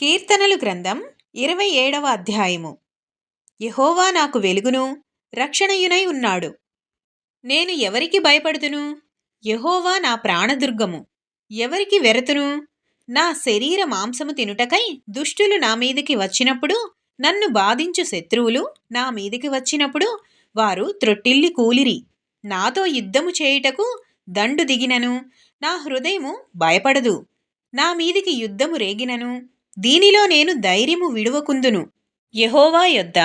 కీర్తనలు గ్రంథం ఇరవై ఏడవ అధ్యాయము. యహోవా నాకు వెలుగును రక్షణయునై ఉన్నాడు. నేను ఎవరికి భయపడుతును? యహోవా నా ప్రాణదుర్గము. ఎవరికి వెరతును? నా శరీర మాంసము తినుటకై దుష్టులు నా మీదికి వచ్చినప్పుడు నన్ను బాధించు శత్రువులు నా మీదికి వచ్చినప్పుడు వారు త్రొట్టిల్లి కూలిరి. నాతో యుద్ధము చేయుటకు దండు దిగినను. నా హృదయము భయపడదు. నా మీదికి యుద్ధము రేగినను. దీనిలో నేను ధైర్యము విడువకుందును. యహోవా యొద్ద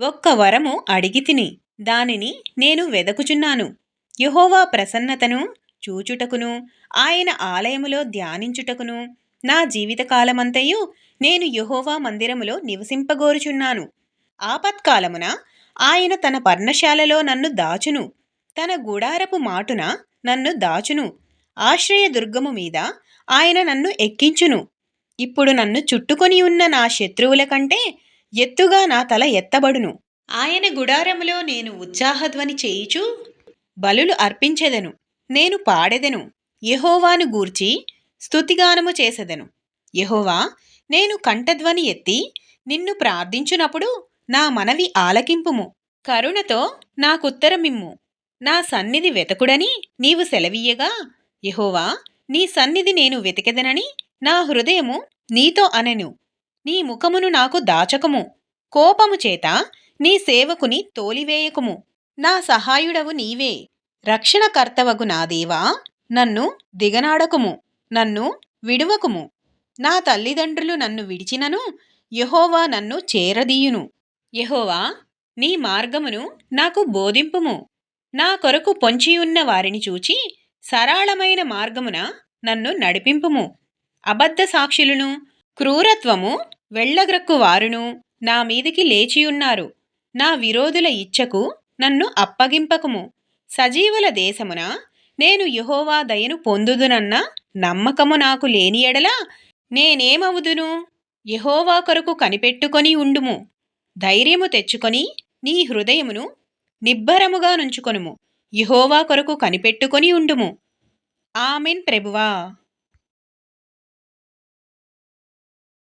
ఒక్క వరము అడిగి తిని దానిని నేను వెదకుచున్నాను. యహోవా ప్రసన్నతను చూచుటకును ఆయన ఆలయములో ధ్యానించుటకును నా జీవితకాలమంతయు నేను యహోవా మందిరములో నివసింపగోరుచున్నాను. ఆపత్కాలమున ఆయన తన పర్ణశాలలో నన్ను దాచును. తన గుడారపు మాటున నన్ను దాచును. ఆశ్రయ దుర్గము మీద ఆయన నన్ను ఎక్కించును. ఇప్పుడు నన్ను చుట్టుకొని ఉన్న నా శత్రువుల కంటే ఎత్తుగా నా తల ఎత్తబడును. ఆయన గుడారములో నేను ఉత్సాహధ్వని చేయుచు బలులు అర్పించెదను. నేను పాడెదను. యహోవాను గూర్చి స్తుతిగానము చేసెదను. యహోవా నేను కంఠధ్వని ఎత్తి నిన్ను ప్రార్థించునప్పుడు నా మనవి ఆలకింపుము. కరుణతో నాకుత్తరమిమ్ము. నా సన్నిధి వెతకుడని నీవు సెలవీయగా. యహోవా నీ సన్నిధి నేను వెతికెదనని నా హృదయము నీతో అనెను. నీ ముఖమును నాకు దాచకము. కోపము చేత నీ సేవకుని తోలివేయకుము. నా సహాయుడవు నీవే. రక్షణకర్తవగు నా దేవా నన్ను దిగనాడకుము. నన్ను విడువకుము. నా తల్లిదండ్రులు నన్ను విడిచినను యహోవా నన్ను చేరదీయును. యహోవా నీ మార్గమును నాకు బోధింపుము. నా కొరకు పొంచియున్న వారిని చూచి సరళమైన మార్గమున నన్ను నడిపింపుము. అబద్ధ సాక్షులను క్రూరత్వము వెళ్ళగ్రక్కు వారును నా మీదికి లేచియున్నారు. నా విరోధుల ఇచ్చకు నన్ను అప్పగింపకము. సజీవుల దేశమున నేను యహోవా దయను పొందుదునన్న నమ్మకము నాకు లేని ఎడల నేనేమవుదును? యహోవా కొరకు కనిపెట్టుకొని ఉండుము. ధైర్యము తెచ్చుకొని నీ హృదయమును నిబ్బరముగా నుంచుకొనుము. యహోవా కొరకు కనిపెట్టుకొని ఉండుము. ఆమెన్ ప్రభువా.